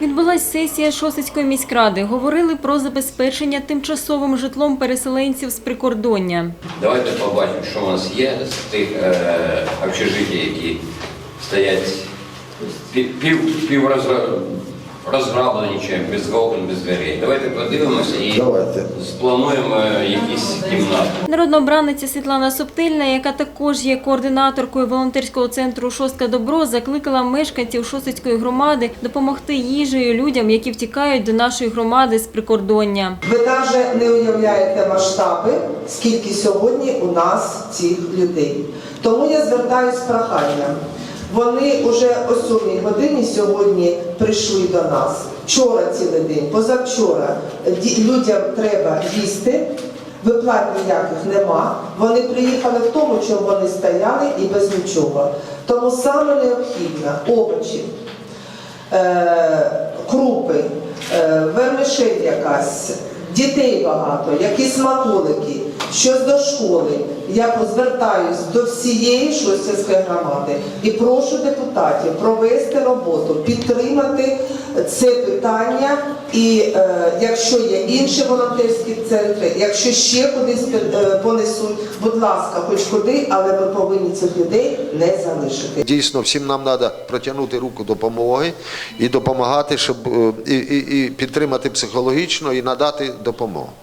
Відбулась сесія Шосицької міськради. Говорили про забезпечення тимчасовим житлом переселенців з прикордоння. Давайте побачимо, що у нас є з тих е, общежитій, які стоять пів, пів, пів розграблені чим, без вікон, без дверей. Давайте подивимося і Давайте. сплануємо е, якісь кімнати. Народна обраниця Світлана Соптильна, яка також є координаторкою волонтерського центру Шостка Добро, закликала мешканців Шосицької громади допомогти їжею людям, які втікають до нашої громади з прикордоння. Ви навіть не уявляєте масштаби, скільки сьогодні у нас цих людей. Тому я звертаюсь з проханням. Вони вже о 7 годині сьогодні прийшли до нас. Вчора цілий день, позавчора людям треба їсти. Виплат ніяких нема. Вони приїхали в тому, чому вони стояли і без нічого. Тому саме необхідно овочі, е, крупи, е, вермишель якась, дітей багато, якісь смаколики, щось до школи. Я звертаюсь до всієї Шостянської громади і прошу депутатів провести роботу, підтримати це питання. І е, якщо є інші волонтерські центри, якщо ще кудись е, понесуть, будь ласка, хоч куди, але ми повинні цих людей не залишити. Дійсно, всім нам треба протягнути руку допомоги і допомагати, щоб е, і, і, і підтримати психологічно і надати допомогу.